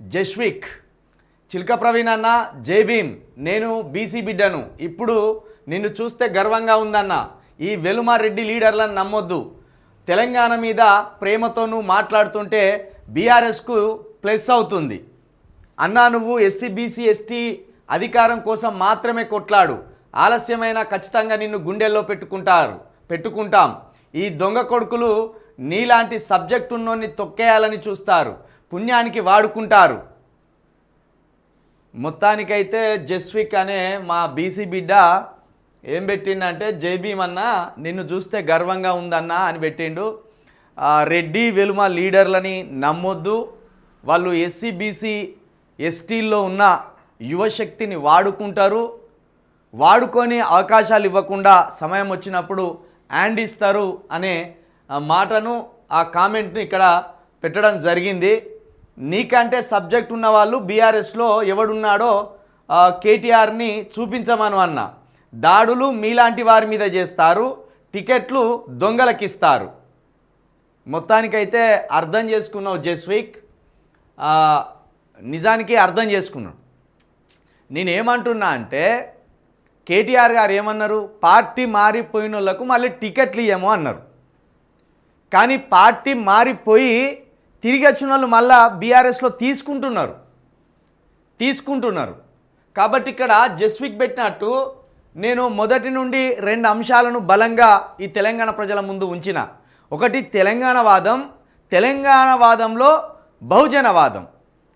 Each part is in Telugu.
జస్విక్ చిల్క ప్రవీణ్ అన్న జై భీమ్. నేను బీసీ బిడ్డను. ఇప్పుడు నిన్ను చూస్తే గర్వంగా ఉందన్న ఈ వెలుమారెడ్డి లీడర్లను నమ్మొద్దు. తెలంగాణ మీద ప్రేమతో నువ్వు మాట్లాడుతుంటే బీఆర్ఎస్కు ప్లస్ అవుతుంది. అన్నా నువ్వు ఎస్సీ బీసీ ఎస్టీ అధికారం కోసం మాత్రమే కొట్లాడు. ఆలస్యమైన ఖచ్చితంగా నిన్ను గుండెల్లో పెట్టుకుంటారు పెట్టుకుంటాం. ఈ దొంగ కొడుకులు నీలాంటి సబ్జెక్ట్ ఉన్నోన్ని తొక్కేయాలని చూస్తారు. పుణ్యానికి వాడుకుంటారు. మొత్తానికైతే జస్విక్ అనే మా బీసీ బిడ్డ ఏం పెట్టిండంటే జైబీమ్ అన్న నిన్ను చూస్తే గర్వంగా ఉందన్న అని పెట్టిండు. రెడ్డి వెలుమ లీడర్లని నమ్మొద్దు. వాళ్ళు ఎస్సీ బీసీ ఎస్టీల్లో ఉన్న యువశక్తిని వాడుకుంటారు. వాడుకొని అవకాశాలు ఇవ్వకుండా సమయం వచ్చినప్పుడు హ్యాండ్ ఇస్తారు అనే మాటను ఆ కామెంట్ని ఇక్కడ పెట్టడం జరిగింది. నీకంటే సబ్జెక్ట్ ఉన్న వాళ్ళు బీఆర్ఎస్లో ఎవడున్నాడో కేటీఆర్ని చూపించమను అన్న. దాడులు మీలాంటి వారి మీద చేస్తారు టికెట్లు దొంగలకిస్తారు. మొత్తానికైతే అర్థం చేసుకున్నావు జస్విక్. నిజానికి అర్థం చేసుకున్నాడు నేనేమంటున్నా అంటే కేటీఆర్ గారు ఏమన్నారు? పార్టీ మారిపోయిన వాళ్ళకు మళ్ళీ టికెట్లు ఇయ్యము అన్నారు. కానీ పార్టీ మారిపోయి తిరిగి వచ్చిన వాళ్ళు మళ్ళా బీఆర్ఎస్లో తీసుకుంటున్నారు. తీసుకుంటున్నారు. కాబట్టి ఇక్కడ జస్విక్ పెట్టినట్టు నేను మొదటి నుండి రెండు అంశాలను బలంగా ఈ తెలంగాణ ప్రజల ముందు ఉంచిన. ఒకటి తెలంగాణ వాదం తెలంగాణ వాదంలో బహుజనవాదం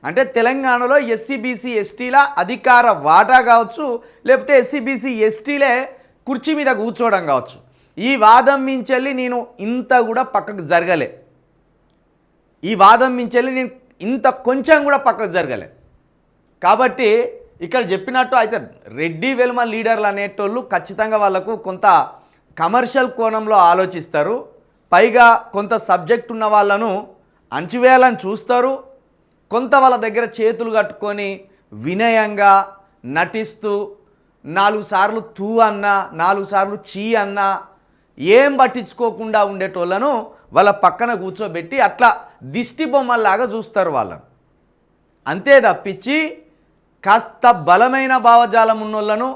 అంటే తెలంగాణలో ఎస్సీబీసీ ఎస్టీల అధికార వాటా కావచ్చు లేకపోతే ఎస్సీబీసీ ఎస్టీలే కుర్చీ మీద కూర్చోవడం కావచ్చు. ఈ వాదం మించెళ్ళి నేను ఇంత కూడా పక్కకు జరగలే. ఈ వాదం మించెళ్ళి నేను ఇంత కొంచెం కూడా పక్కకు జరగలే. కాబట్టి ఇక్కడ చెప్పినట్టు అయితే రెడ్డి వెలుమ లీడర్లు అనేటోళ్ళు ఖచ్చితంగా వాళ్ళకు కొంత కమర్షియల్ కోణంలో ఆలోచిస్తారు. పైగా కొంత సబ్జెక్ట్ ఉన్న వాళ్ళను అంచివేయాలని చూస్తారు. కొంత వాళ్ళ దగ్గర చేతులు కట్టుకొని వినయంగా నటిస్తూ నాలుగు సార్లు తూ అన్నా నాలుగు సార్లు చీ అన్నా ఏం పట్టించుకోకుండా ఉండేటోళ్ళను వాళ్ళ పక్కన కూర్చోబెట్టి అట్లా దిష్టి బొమ్మల్లాగా చూస్తారు వాళ్ళను. అంతే తప్పించి కాస్త బలమైన భావజాలం ఉన్నోళ్ళను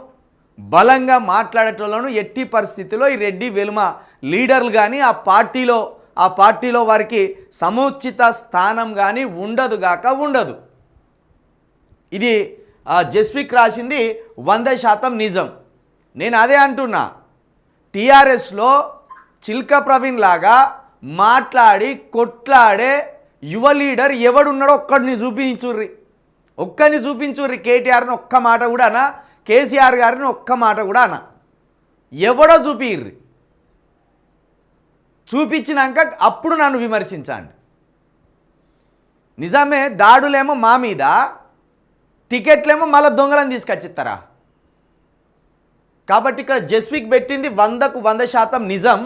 బలంగా మాట్లాడేటోళ్ళను ఎట్టి పరిస్థితిలో ఈ రెడ్డి వెలుమ లీడర్లు కానీ ఆ పార్టీలో ఆ పార్టీలో వారికి సముచిత స్థానం కానీ ఉండదు గాక ఉండదు. ఇది ఆ, జస్విక్ రాసింది వంద శాతం నిజం. నేను అదే అంటున్నా. టీఆర్ఎస్లో చిల్క ప్రవీణ్ లాగా మాట్లాడి కొట్లాడే యువ లీడర్ ఎవడున్నాడో ఒక్కడిని చూపించుర్రి. ఒక్కడిని చూపించుర్రి కేటీఆర్ని ఒక్క మాట కూడా అనా కేసీఆర్ గారిని ఒక్క మాట కూడా అనా. ఎవడో చూపిర్రి. చూపించినాక అప్పుడు నన్ను విమర్శించండి. నిజమే దాడులేమో మా మీద టికెట్లేమో మళ్ళీ దొంగలను తీసుకొచ్చిస్తారా కాబట్టి ఇక్కడ జస్విక్ పెట్టింది వందకు వంద శాతం నిజం.